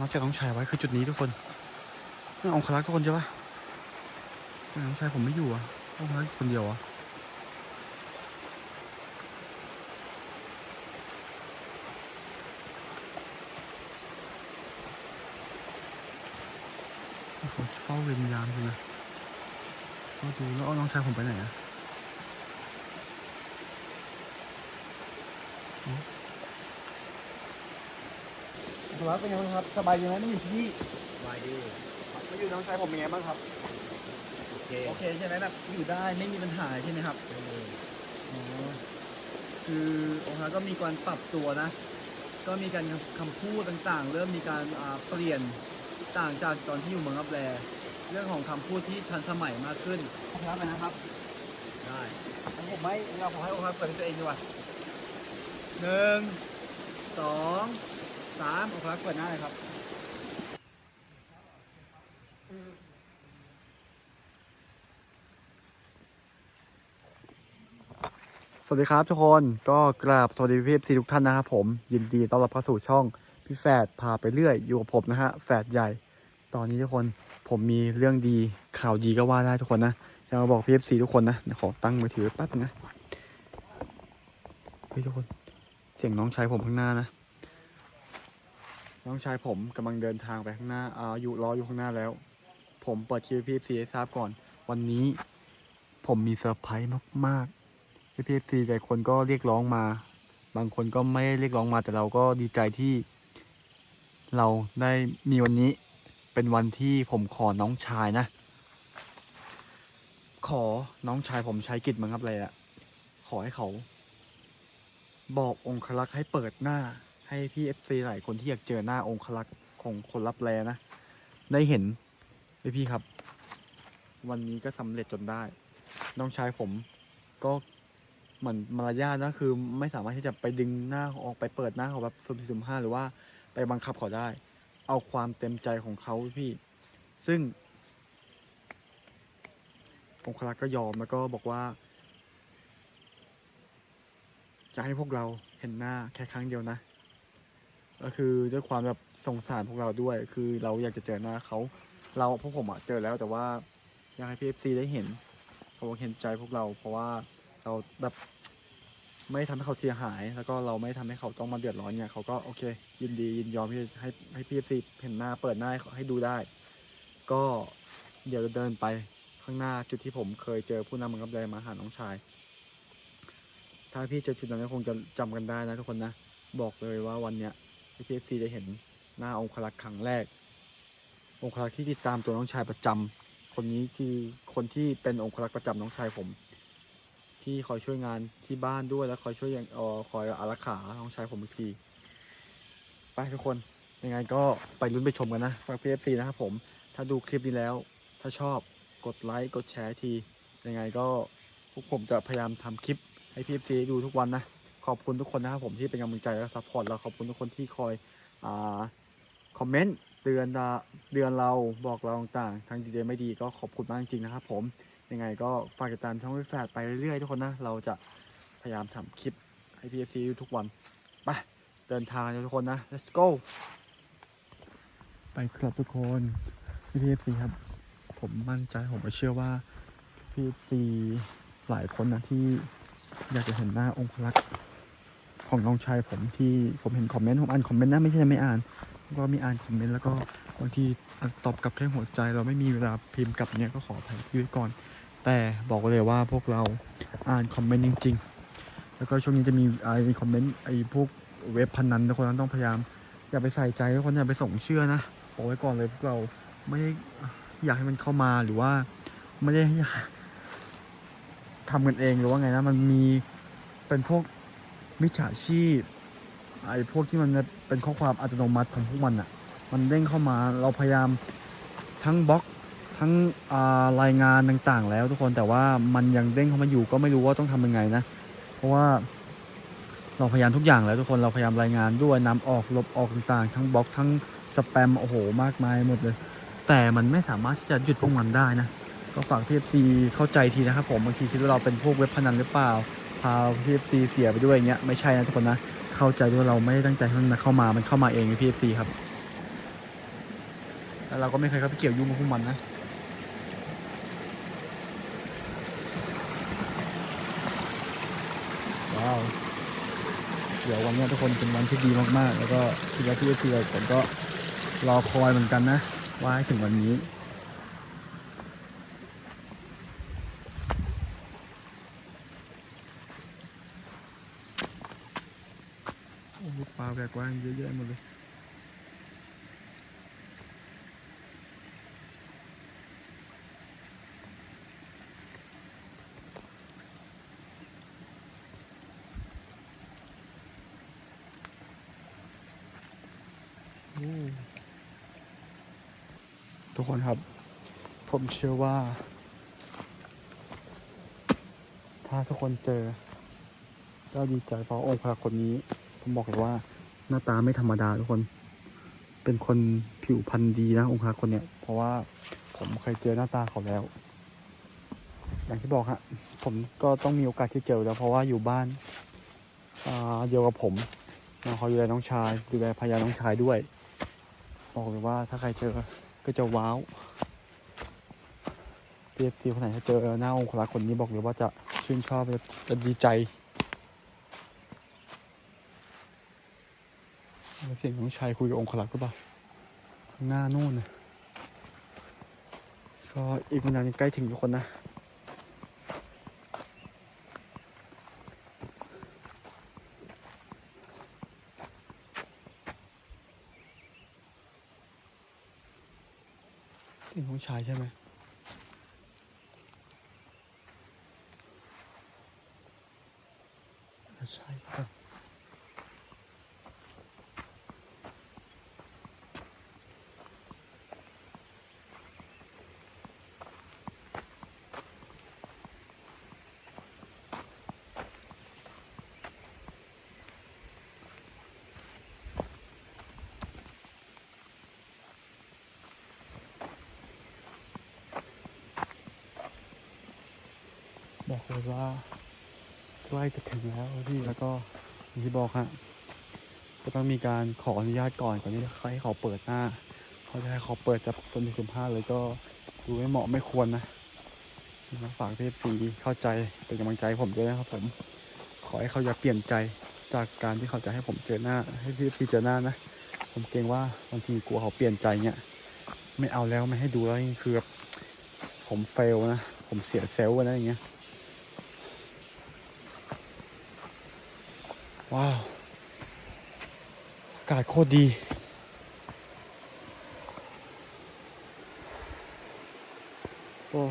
มัดจากน้องชายไว้คือจุดนี้ทุกคนนี่องคลักษ์ทุกคนใช่ปะน้องชายผมไม่อยู่อะองคลักษ์อยู่คนเดียวอะโอ้โหเฝ้าวิญญาณเลยนะก็ดูแล้วเอาน้องชายผมไปไหนอะ ครับเป็นไงบ้างครับ สบายดีไหมไม่อยู่ที่นี่สบายดีมาอยู่น้องชายผมเป็นไงบ้างครับ โอเคโอเคใช่ไหมแบบอยู่ได้ไม่มีปัญหาใช่ไหมครับไม่มีอ๋อคือองค์พระก็มีการปรับตัวนะ ก็มีการคำพูดต่างๆ เริ่มมีการอ่าเปลี่ยนต่างจากตอนที่อยู่เมืองรับแลเรื่องของคำพูดที่ทันสมัยมากขึ้นองค์พระไปนะครับ ได้งั้นผมไม่เราขอให้องค์พระเปิดเป็นตัวเองดีกว่าหนึ่งสอง สามโองค์พระเปิดหน้าเลยครับสวัสดีครับทุกคนก็กราบสวัสดีพี่ซีทุกท่านนะครับผมยินดีต้อนรับเข้าสู่ช่องพี่แฝดพาไปเรื่อยอยู่กับผมนะฮะแฝดใหญ่ ตอนนี้ทุกคนผมมีเรื่องดีข่าวดีก็ว่าได้ทุกคนนะอยากมาบอกพี่เอฟซีทุกคนนะขอตั้งมือถือแป๊บนะเฮ้ยทุกคนเสียงน้องชายผมข้างหน้านะ น้องชายผมกำลังเดินทางไปข้างหน้าอ่าอยู่รออยู่ข้างหน้าแล้ว ผมเปิดคลิปพี่ซีให้ทราบก่อน วันนี้ผมมีเซอร์ไพรส์มากๆพี่พีเอฟซีหลายคนก็เรียกร้องมา บางคนก็ไม่ได้เรียกร้องมาแต่เราก็ดีใจที่ เราได้มีวันนี้เป็นวันที่ผมขอน้องชายนะ ขอน้องชายผมใช้กิจมั้งครับอะไรอะขอให้เขา บอกองคลักษ์ให้เปิดหน้า ให้พี่เอฟซีหลายคนที่อยากเจอหน้าองค์ลักษ์ของคนรับแลนะ ได้เห็นพี่พี่ครับ วันนี้ก็สำเร็จจนได้ น้องชายผมก็เหมือนมารยาทนะคือไม่สามารถที่จะไปดึงหน้าเขาออกไปเปิดหน้าเขาแบบสุ่มสี่สุ่มห้าหรือว่าไปบังคับเขาได้ เอาความเต็มใจของเขาพี่ ซึ่ง องคลักษ์ก็ยอมแล้วก็บอกว่า จะให้พวกเราเห็นหน้าแค่ครั้งเดียวนะ ก็คือด้วยความแบบสงสารพวกเราด้วย คือเราอยากจะเจอหน้าเขาเราพวกผมอะเจอแล้วแต่ว่าอยากให้พีเอฟซีได้เห็นเขาเห็นใจพวกเรา เพราะว่าเราแบบไม่ทำให้เขาเสียหาย แล้วก็เราไม่ทำให้เขาต้องมาเดือดร้อนเนี่ยเขาก็โอเค ยินดียินยอมที่ให้ให้พีเอฟซีเห็นหน้าเปิดหน้าให้ให้ดูได้ ก็เดี๋ยวเดินไปข้างหน้าจุดที่ผมเคยเจอผู้นำมืองกับแดมาหาน้องชาย ถ้าพี่เจอจุดนั้นก็คงจะจำกันได้นะทุกคนนะบอกเลยว่าวันเนี้ย พีเอฟซีได้เห็นหน้าองคลักษ์ครั้งแรก องคลักษ์ที่ติดตามตัวน้องชายประจำคนนี้คือคนที่เป็นองครักษ์ประจำน้องชายผม ที่คอยช่วยงานที่บ้านด้วยและคอยช่วยอย่างออคอยอารักขาน้องชายผมอีกทีไปทุกคนยังไงก็ไปลุ้นไปชมกันนะฝากพีเอฟซีนะครับผมถ้าดูคลิปนี้แล้ว ถ้าชอบกดไลค์กดแชร์ทียังไงก็พวกผมจะพยายามทำคลิปให้พีเอฟซีดูทุกวันนะ ขอบคุณทุกคนนะครับผมที่เป็นกำลังใจและซัพพอร์ตแล้วขอบคุณทุกคนที่คอยอ่าคอมเมนต์เตือนเตือนเราบอกเราต่างๆทั้งดีไม่ดีก็ขอบคุณมากจริงๆนะครับผมยังไงก็ฝากติดตามช่องวิแฟดไปเรื่อยๆทุกคนนะเราจะพยายามทำคลิปให้ PFC ทุกวันไปเดินทางกันทุกคนนะ let's go ไปครับทุกคน PFC ครับ ผมมั่นใจผมเชื่อว่า PFC หลายคนนะที่อยากจะเห็นหน้าองค์ลักษ ของน้องชายผมที่ผมเห็นคอมเมนต์ผมอ่านคอมเมนต์นะไม่ใช่ไม่อ่านก็มีอ่านคอมเมนต์แล้วก็บางทีตอบกลับแค่หัวใจ เราไม่มีเวลาพิมพ์กลับเนี้ยก็ขออภัยพี่ไว้ก่อน แต่บอกเลยว่าพวกเราอ่านคอมเมนต์จริง ๆ แล้วก็ช่วงนี้จะมีไอ้คอมเมนต์ไอ้พวกเว็บพนันทุกคนต้องพยายามอย่าไปใส่ใจทุกคนอย่าไปส่งเชื่อนะบอกไว้ก่อนเลยพวกเราไม่ได้อยากให้มันเข้ามาหรือว่าไม่ได้อยากทำกันเองหรือว่าไงนะมันมีเป็นพวก มิจฉาชีพไอ้พวกที่มันเป็นข้อความอัตโนมัติของพวกมันอะ่ะ มันเด้งเข้ามาเราพยายามทั้งบล็อกทั้งรายงานต่างๆ แล้วทุกคนแต่ว่ามันยังเด้งเข้ามาอยู่ก็ไม่รู้ว่าต้องทำยังไงนะ เพราะว่าเราพยายามทุกอย่างแล้วทุกคนเราพยายามรายงานด้วยนำออกลบออกต่างๆ ทั้งบล็อกทั้งสแปมโอ้โห มากมายหมดเลย แต่มันไม่สามารถที่จะหยุดพวกมันได้นะ ก็ฝากพีเอฟซีเข้าใจทีนะครับผมบางทีคิดว่าเราเป็นพวกเว็บพนันหรือเปล่า พาพีเอฟซีเสียไปด้วยอย่างเงี้ยไม่ใช่นะทุกคนนะเข้าใจด้วยเราไม่ได้ตั้งใจให้มันเข้ามามันเข้ามาเองพีเอฟซีครับแล้วเราก็ไม่เคยเข้าไปเกี่ยวยุ่งกับพวกมันนะว้าวเดี๋ยววันเนี้ยทุกคนเป็นวันที่ดีมากๆ แล้วก็คิดว่าที่ที่เราผมก็รอคอยเหมือนกันนะว่าให้ถึงวันนี้ โอ้โหปลา แบกว่างเยอะแยะหมดเลยทุกคนครับ ผมเชื่อว่า ถ้าทุกคนเจอก็ดีใจเพราะองค์พระคนนี้ ผมบอกเลยว่า หน้าตาไม่ธรรมดาทุกคน เป็นคนผิวพรรณดีนะองค์พระคนเนี้ยเพราะว่าผมเคยเจอหน้าตาเขาแล้ว อย่างที่บอกฮะ ผมก็ต้องมีโอกาสที่เจอแล้ว เพราะว่าอยู่บ้านเดียวกับผมนะเขาดูแลน้องชายดูแลพยาน้องชายด้วย บอกเลยว่าถ้าใครเจอก็จะว้าว PFC คนไหนถ้าเจอหน้าองค์พระคนนี้บอกเลยว่าจะชื่นชอบจะดีใจ เสียงน้องชายคุยกับองค์ขลักษ์ก็เปล่าหน้านู่นนะก็อีกไม่นานยังใกล้ถึงทุกคนนะเสียงน้องชายใช่ไหมใช่ครับ บอว่าใกล้จะถึงแล้วพี่แล้วก็อย่างที่บอกฮะก็ต้องมีการขออนุญาตก่อนก่อนที่จะให้เขาเปิดหน้าเขาจะให้เขาเปิดจากคนที่สิบห้าเลยก็ดูไม่เหมาะไม่ควรนะนะฝากเทพซีเข้าใจเป็นกำลังใจผมด้วยนะครับผม ขอให้เขาอย่าเปลี่ยนใจจากการที่เขาจะให้ผมเจอหน้า ให้พี่ซีเจอหน้านะ ผมเกรงว่าบางทีกลัวเขาเปลี่ยนใจเนี่ยไม่เอาแล้วไม่ให้ดูแล้วนี่คือแบบผมเฟลนะ ผมเสียเซลล์นะอย่างเงี้ย ว้าว อากาศโคตรดี โอ้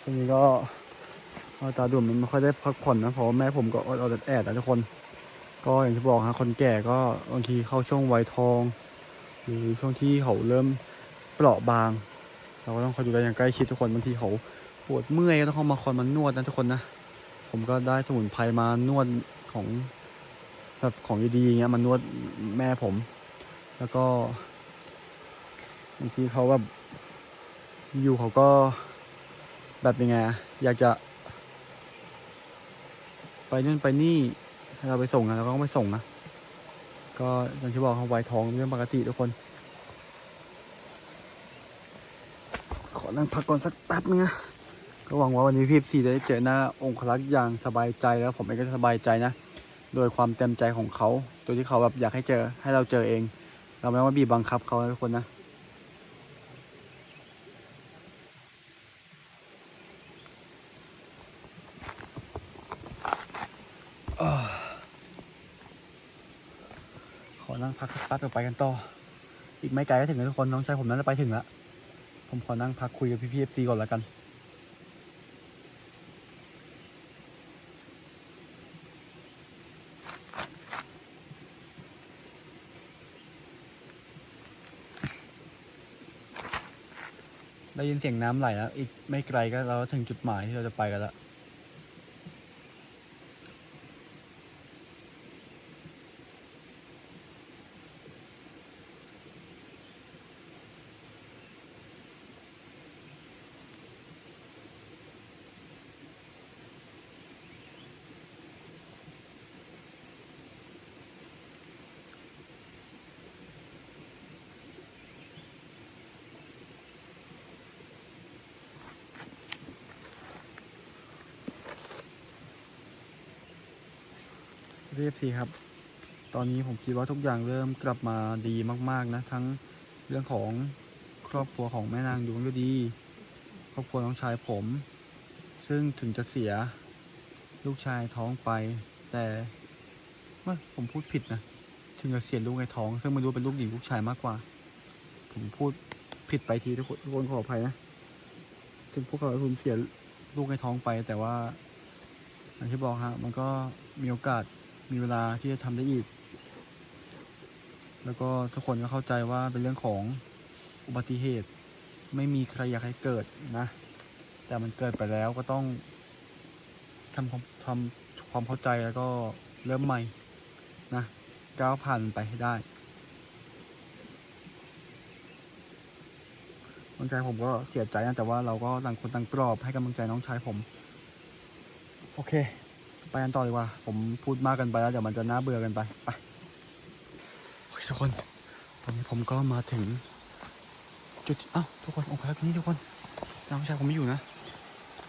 ทีนี้ก็ตาดุ่มมันไม่ค่อยได้พักผ่อนนะเพราะแม่ผมก็อดอดแอดนะทุกคน ก็อย่างที่บอกฮะคนแก่ก็บางทีเข้าช่วงวัยทอง หรือช่วงที่เขาเริ่มเปราะบาง เราก็ต้องคอยดูแลอย่างใกล้ชิดทุกคนบางทีเขาปวดเมื่อยก็ต้องเข้ามาคอยมานวดนะทุกคนนะผมก็ได้สมุนไพรมานวดของแบบของดีๆอย่างเงี้ยมานวดแม่ผม แล้วก็บางทีเขาแบบอยู่เขาก็แบบยังไงอยากจะ ไปนู่นไปนี่ให้เราไปส่งนะเราก็ต้องไปส่งนะก็อย่างที่บอกเขาไวท้องเรื่องปกติทุกคน ขอ นั่งพักก่อนสักแป๊บนึงนะก็หวังว่าวันนี้พี่สี่จะได้เจอหน้าองค์ลักษ์อย่างสบายใจแล้วผมเองก็สบายใจนะ โดยความเต็มใจของเขาโดยที่เขาแบบอยากให้เจอให้เราเจอเอง เราไม่ต้องมาบีบบังคับเขาทุกคนนะขอนั่งพักสักแป๊บเดี๋ยวไปกันต่อ อีกไม่ไกลก็ถึงแล้วทุกคนน้องชายผมน่าจะไปถึงแล้ว ผมขอนั่งพักคุยกับพี่พีเอฟซีก่อนแล้วกัน ได้ยินเสียงน้ำไหลแล้ว อีกไม่ไกลก็เราถึงจุดหมายที่เราจะไปกันแล้ว เรียบซีครับ ตอนนี้ผมคิดว่าทุกอย่างเริ่มกลับมาดีมาก ๆ นะ ทั้งเรื่องของครอบครัวของแม่นางดวงฤดี ครอบครัวน้องชายผม ซึ่งถึงจะเสียลูกชายท้องไป แต่เมื่อผมพูดผิดนะ ถึงจะเสียลูกในท้อง ซึ่งไม่รู้เป็นลูกหญิงลูกชายมากกว่า ผมพูดผิดไปทีทุกคนทุกคนขออภัยนะ ถึงพวกเขาสูญเสียลูกในท้องไป แต่ว่าอย่างที่บอกฮะ มันก็มีโอกาส มีเวลาที่จะทำได้อีก แล้วก็ทุกคนก็เข้าใจว่าเป็นเรื่องของอุบัติเหตุ ไม่มีใครอยากให้เกิดนะ แต่มันเกิดไปแล้วก็ต้องทำความทำความเข้าใจแล้วก็เริ่มใหม่นะก้าวผ่านไปให้ได้น้องชายผมก็เสียใจนะแต่ว่าเราก็ต่างคนต่างปลอบให้กำลังใจน้องชายผม โอเค ไปกันต่อดีกว่า ผมพูดมากกันไปแล้วเดี๋ยวมันจะน่าเบื่อกันไปไปโอเคทุกคน ตอนนี้ผมก็มาถึง จุดที่อ้าวทุกคนองค์พระที่นี่ทุกคนน้องชายผมไม่อยู่นะ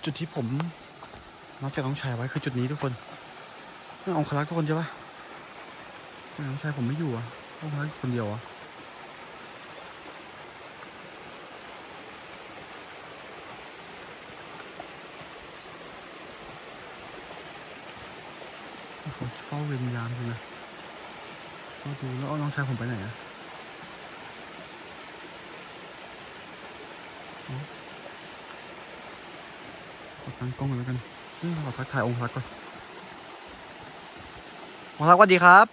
จุดที่ผมนัดกับน้องชายไว้คือจุดนี้ทุกคนนี่องค์พระทุกคนใช่ปะน้องชายผมไม่อยู่อะองค์พระคนเดียวอะ โอ้โหเฝ้าเวรยามเลยนะก็ดูแล้วเอาน้องชายผมไปไหนอะขอตั้งกล้องก่อนแล้วกันนี่ขอทักทายองค์พระก่อนองค์พระสวัสดีครับ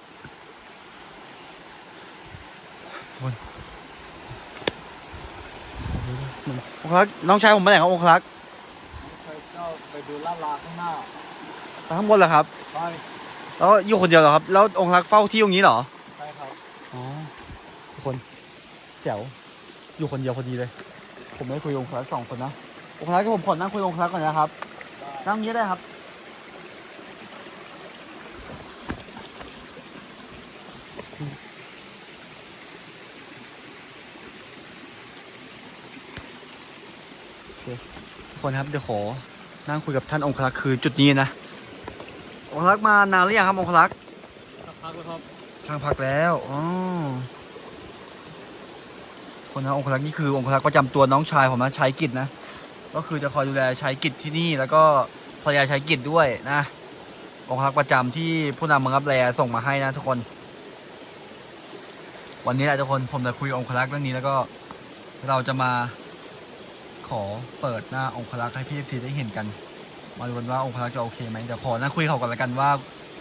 คนองค์พระน้องชายผมไปไหนครับองค์พระเคยเจ้าไปดูลาดลาข้างหน้าไปข้างบนเหรอครับใช่ แล้วอยู่คนเดียวเหรอครับ แล้วองค์พระเฝ้าที่ตรงนี้เหรอ ใช่ครับ อ๋อทุกคนแจ๋วอยู่คนเดียวพอดีเลย ผมไม่ได้คุยกับองค์พระสองคนนะ องค์พระก็ผมขอนั่งคุยกับองค์พระก่อนนะครับ นั่งอย่างนี้ได้ครับโอเคทุกคนครับเดี๋ยวขอนั่งคุยกับท่านองครักษ์คือจุดนี้นะ องครักษ์มานานหรือยังครับองครักษ์สักพักแล้วครับทางพักแล้วอ๋อคนนะองครักษ์นี่คือองครักษ์ประจำตัวน้องชายผมนะชัยกิจนะ ก็คือจะคอยดูแลชัยกิจที่นี่ แล้วก็ภรรยาชัยกิจด้วยนะ องครักษ์ประจำที่ผู้นำเมืองรับแลส่งมาให้นะทุกคน วันนี้แหละทุกคนผมจะคุยกับองครักษ์เรื่องนี้แล้วก็เราจะมาขอเปิดหน้าองครักษ์ให้พี่ซีได้เห็นกัน มาดูกันว่าองครักษ์จะโอเคไหมเดี๋ยวขอนั่งคุยกับเขาก่อนละกันว่า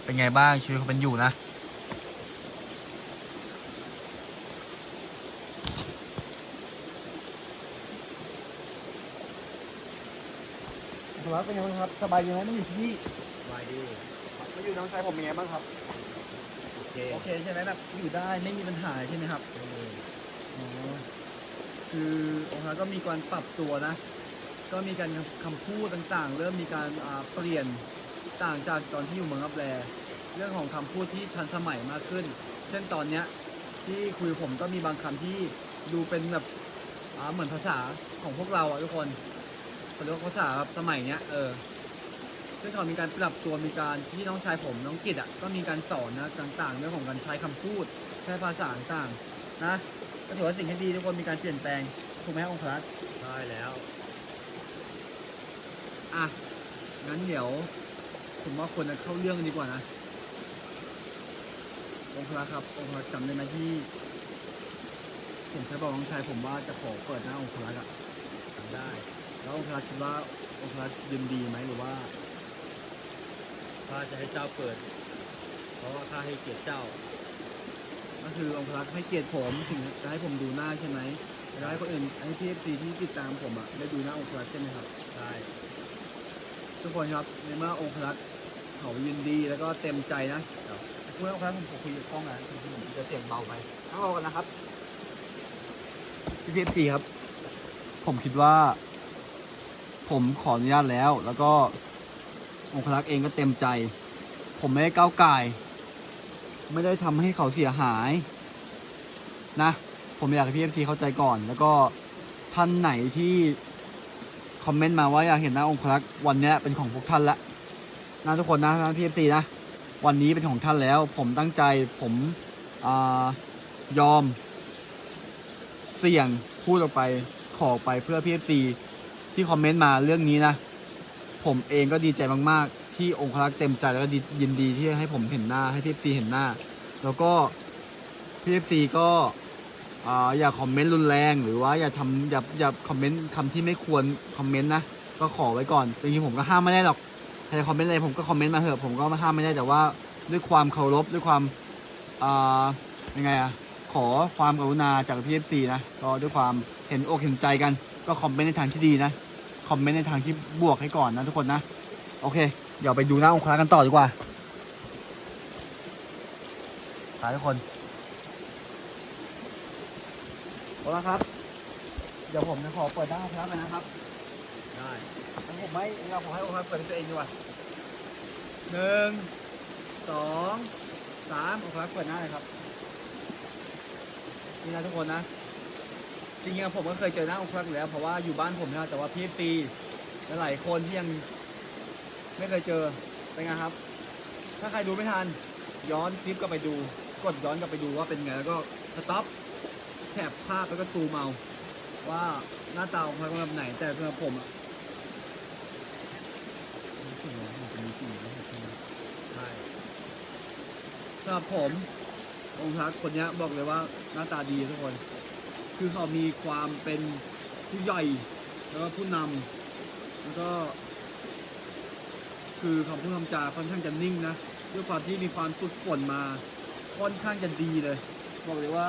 เป็นไงบ้างชีวิตเขาเป็นอยู่นะครับเป็นไงบ้างครับสบายดีไหมไม่อยู่ที่นี่สบายดีไม่อยู่น้องชายผมเป็นไงบ้างครับโอเคโอเคใช่ไหมแบบอยู่ได้ไม่มีปัญหาใช่ไหมครับไม่มีอ๋อคือองค์พระก็มีการปรับตัวนะ ก็มีการคำพูดต่างๆ เริ่มมีการเปลี่ยนต่างจากตอนที่อยู่เมืองรับแลเรื่องของคำพูดที่ทันสมัยมากขึ้น เช่นตอนเนี้ยที่คุยผมก็มีบางคำที่ดูเป็นแบบเหมือนภาษาของพวกเราอะทุกคนเขาเรียกว่าภาษาแบบสมัยเนี้ยเออซึ่งเขามีการปรับตัวมีการที่น้องชายผมน้องกิตอะก็มีการสอนนะต่างๆ เรื่องของการใช้คำพูดใช้ภาษาต่างๆนะก็ถือว่าสิ่งที่ดีทุกคนมีการเปลี่ยนแปลงถูกไหมองค์พระใช่แล้ว อะ งั้นเดี๋ยว ผมว่าควรจะเข้าเรื่องกันดีกว่านะ องค์พระครับ องค์พระจำได้ไหมที่ ผมเคยบอกน้องชายผมว่าจะขอเปิดหน้าองค์พระอะทำได้ แล้วองค์พระคิดว่าองค์พระยินดีไหมหรือว่าข้าจะให้เจ้าเปิด เพราะว่าข้าให้เกียรติเจ้า ก็คือองค์พระให้เกียรติผมถึงจะให้ผมดูหน้าใช่ไหมแล้วให้คนอื่นให้พีเอฟซีที่ติดตามผมอะได้ดูหน้าองค์พระใช่ไหมครับ ใช่ ทุกคนครับในเมื่อองค์พระเขายินดีแล้วก็เต็มใจนะพูดองค์พระผมคุยกับกล้องนะผมจะเสียงเบาไปทั้งรากันนะครับพี่พีเอฟซีครับ ผมคิดว่า ผมขออนุญาตแล้ว แล้วก็องค์พระเองก็เต็มใจ ผมไม่ได้ก้าวไก่ไม่ได้ทำให้เขาเสียหาย นะ ผมอยากให้พี่เอฟซีเข้าใจก่อน แล้วก็ท่านไหนที่ คอมเมนต์มาว่าอยากเห็นหน้าองค์พระวันนี้เป็นของพวกท่านละนะทุกคนนะนะพี่เอฟซีนะ วันนี้เป็นของท่านแล้ว ผมตั้งใจผมอยอม เสี่ยงพูดออกไปขอไปเพื่อพีเอฟซีที่คอมเมนต์มาเรื่องนี้นะ ผมเองก็ดีใจมาก ๆ ที่องครักษ์เต็มใจแล้วก็ยินดีที่ให้ผมเห็นหน้าให้พีเอฟซีเห็นหน้า แล้วก็พีเอฟซีก็ อย่าคอมเมนต์รุนแรงหรือว่าอย่าทำอย่าอย่าคอมเมนต์คำที่ไม่ควรคอมเมนต์นะก็ขอไว้ก่อนจริงๆผมก็ห้ามไม่ได้หรอกใครจะคอมเมนต์อะไรผมก็คอมเมนต์มาเถอะผมก็ห้ามไม่ได้แต่ว่าด้วยความเคารพด้วยความอ่ายังไงอะขอความกรุณาจากพีเอฟซีนะก็ด้วยความเห็นอกเห็นใจกัน ก็คอมเมนต์ในทางที่ดีนะคอมเมนต์ในทางที่บวกให้ก่อนนะทุกคนนะโอเค เดี๋ยวไปดูหน้าองค์ครักษ์กันต่อดีกว่าไปทุกคน เอาละครับ เดี๋ยวผมจะขอเปิดหน้าองค์ครักษ์ไปนะครับ ได้งั้นผมไม่เราขอให้โองค์พระเปิดเป็นตัวเองดีกว่าหนึ่งสองสามองค์พระเปิดหน้าเลยครับ นี่นะทุกคนนะ จริงๆผมก็เคยเจอหน้าองค์พระอยู่แล้ว เพราะว่าอยู่บ้านผมนะแต่ว่าพี่ปีหลายๆคนที่ยังไม่เคยเจอเป็นไงครับ ถ้าใครดูไม่ทันย้อนคลิปกลับไปดู กดย้อนกลับไปดูว่าเป็นไงแล้วก็สต็อป แถบภาพแล้วก็ซูมเอาว่าหน้าตาของพระเป็นแบบไหนแต่สำหรับผมอะใช่สำหรับผมองค์พระคนเนี้ยบอกเลยว่าหน้าตาดีทุกคน คือเขามีความเป็นผู้ใหญ่แล้วก็ผู้นำแล้วก็ คือคำพูดคำจาค่อนข้างจะนิ่งนะด้วยความที่มีความฝึกฝนมาค่อนข้างจะดีเลย บอกเลยว่า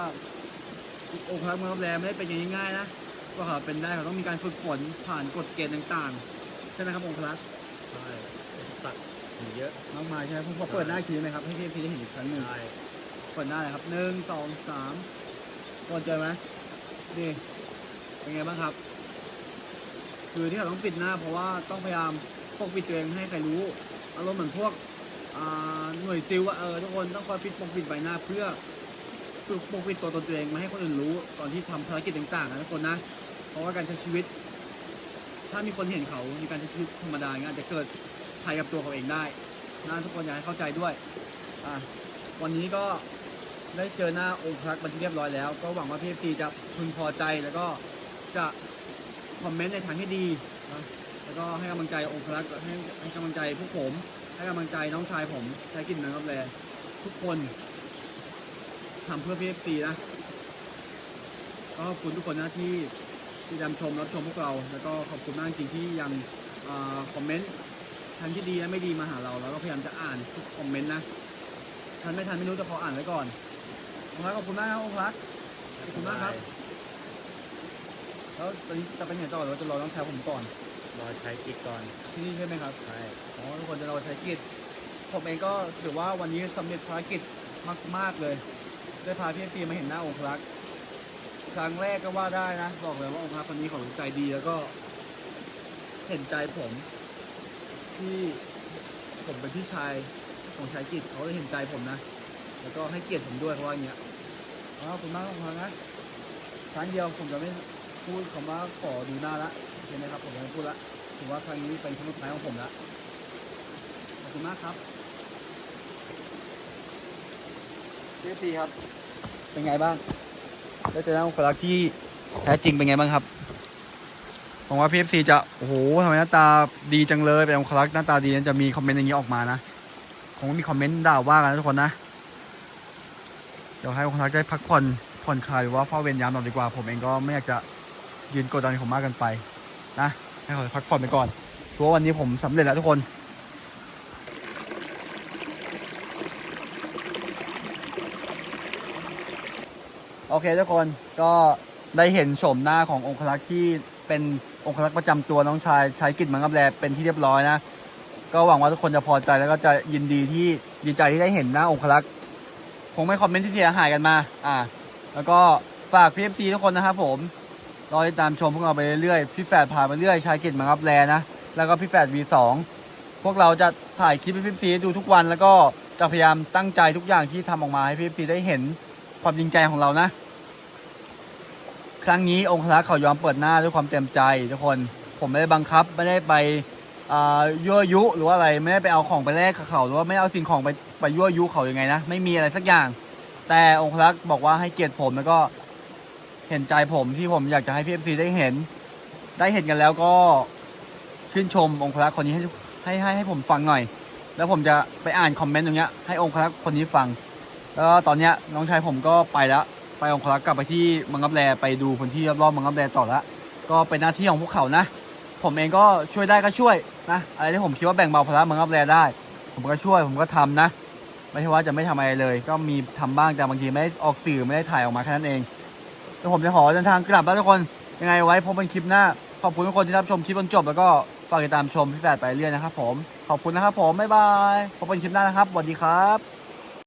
องค์พระเมืองรับแรไม่ได้เป็นอย่างง่ายๆนะก็เขาเป็นได้เขาต้องมีการฝึกฝนผ่านกฎเกณฑ์ต่างๆใช่ไหมครับองค์พระใช่ตัดมีเยอะมากมายใช่ไหมผมขอเปิดหน้าอีกทีไหมครับให้พี่พี่ได้เห็นอีกครั้งหนึ่งใช่เปิดหน้าเลยครับหนึ่งสองสามกดเจอไหมนี่เป็นไงบ้างครับ คือที่เราต้องปิดหน้าเพราะว่าต้องพยายามปกปิดตัวเองไม่ให้ใครรู้อารมณ์เหมือนพวกอ่าหน่วยซิลอะเออทุกคนต้องคอยปิดปกปิดใบหน้าเพื่อ ฝึกปกปิดตัวตนตัวเองไม่ให้คนอื่นรู้ ตอนที่ทำภารกิจต่างๆนะทุกคนนะ เพราะว่าการใช้ชีวิต ถ้ามีคนเห็นเขาในการใช้ชีวิตธรรมดาอย่างเงี้ยอาจจะเกิดภัยกับตัวเขาเองได้นะทุกคนอยากให้เข้าใจด้วยอะวันนี้ก็ได้เจอหน้าองค์พระเป็นที่เรียบร้อยแล้ว ก็หวังว่าพี่พีจะพึงพอใจแล้วก็จะคอมเมนต์ในทางที่ดีนะแล้วก็ให้กำลังใจองค์พระให้ให้กำลังใจพวกผม ให้กำลังใจน้องชายผมใช้กินนังรับแลทุกคน ทำเพื่อพี่พีนะก็ขอบคุณทุกคนนะที่ที่ตามชมรับชมพวกเรา แล้วก็ขอบคุณมากจริงๆที่ยังอาคอมเมนต์ทางที่ดีและไม่ดีมาหาเราแล้วก็พยายามจะอ่านทุกคอมเมนต์นะทันไม่ทันไม่รู้แต่พออ่านไว้ก่อนองค์รักขอบคุณมากครับองค์รักขอบคุณมากครับแล้วตอนนี้จะไปไหนต่อหรือว่าจะรอน้องชายผมก่อนรอใช้กิ๊กก่อนที่นี่ใช่ไหมครับใช่อ๋อทุกคนจะรอใช้กิจผมเองก็ถือว่าวันนี้สำเร็จภารกิจมากๆเลย ได้พาพี่เอฟซีมาเห็นหน้าองค์รักครั้งแรกก็ว่าได้นะ บอกเลยว่าองค์รักคนนี้เขาใจดีแล้วก็เห็นใจผมที่ผมเป็นพี่ชายของชายกิจเขาเลยเห็นใจผมนะ แล้วก็ให้เกียรติผมด้วยเพราะว่าอย่างเงี้ยขอบคุณมากองค์รักนะครั้งเดียวผมจะไม่พูดคำว่าขอดูหน้าละใช่ไหมครับผมจะไม่พูดละถือว่าครั้งนี้เป็นครั้งสุดท้ายของผมละขอบคุณมากครับ พี่ซีครับ เป็นไงบ้าง ได้เจอหน้าองค์รักที่แท้จริงเป็นไงบ้างครับผมว่าพีเอฟซีจะ โอ้โหทำไมหน้าตาดีจังเลยเป็นองค์รักหน้าตาดีนั้นจะมีคอมเมนต์อย่างนี้ออกมานะ คงมีคอมเมนต์ด่าว่ากันนะทุกคนนะ เดี๋ยวให้องค์รักได้พักผ่อนผ่อนคลายหรือว่าเฝ้าเวรยามหน่อยดีกว่า ผมเองก็ไม่อยากจะยืนกดดันเขามากเกันไป นะ ให้เขาพักผ่อนไปก่อนเพราะว่าวันนี้ผมสำเร็จแล้วทุกคน โอเคทุกคนก็ได้เห็นโฉมหน้าขององคลักษ์ที่เป็นองคลักษ์ประจำตัวน้องชายใช้กิจมังกับแลเป็นที่เรียบร้อยนะ ก็หวังว่าทุกคนจะพอใจแล้วก็จะยินดีที่ดีใจที่ได้เห็นหน้าองคลักษ์คงไม่คอมเมนต์ที่เสียหายกันมา อ่า แล้วก็ฝากพีเอฟซีทุกคนนะครับผมรอติดตามชมพวกเราไปเรื่อยๆพี่แฝดผ่านมาเรื่อยชายกิจมังกับแลนะแล้วก็พี่แฝด V2 พวกเราจะถ่ายคลิปให้พี่พีดูทุกวันแล้วก็จะพยายามตั้งใจทุกอย่างที่ทำออกมาให้พี่พีได้เห็นความจริงใจของเรานะ ครั้งนี้องค์พระเขายอมเปิดหน้าด้วยความเต็มใจทุกคนผมไม่ได้บังคับไม่ได้ไปยั่วยุหรือว่าอะไรไม่ได้ไปเอาของไปแลกกับเขาหรือว่าไม่เอาสิ่งของไปไปยั่วยุเขายังไงนะไม่มีอะไรสักอย่าง แต่องครักษ์บอกว่าให้เกียรติผมแล้วก็เห็นใจผมที่ผมอยากจะให้พี่เอฟซีได้เห็น ได้เห็นกันแล้วก็ชื่นชมองครักษ์คนนี้ให้ให้ให้ให้ผมฟังหน่อย แล้วผมจะไปอ่านคอมเมนต์ตรงเนี้ยให้องครักษ์คนนี้ฟังแล้วตอนเนี้ยน้องชายผมก็ไปแล้ว ไปองครักษ์กลับไปที่มังคับแลไปดูพื้นที่รอบๆมังคับแลต่อละก็เป็นหน้าที่ของพวกเขานะ ผมเองก็ช่วยได้ก็ช่วยนะอะไรที่ผมคิดว่าแบ่งเบาภาระมังคับแลได้ ผมก็ช่วยผมก็ทำนะ ไม่ใช่ว่าจะไม่ทำอะไรเลย ก็มีทำบ้างแต่บางทีไม่ได้ออกสื่อไม่ได้ถ่ายออกมาแค่นั้นเองแล้วผมจะขอเดินทางกลับแล้วทุกคนยังไงไว้พบกันคลิปหน้าขอบคุณทุกคนที่รับชมคลิปจนจบแล้วก็ฝากติดตามชมพี่แฝดไปเรื่อยนะครับผมขอบคุณนะครับผมบ๊ายบายพบกันคลิปหน้านะครับสวัสดีครับ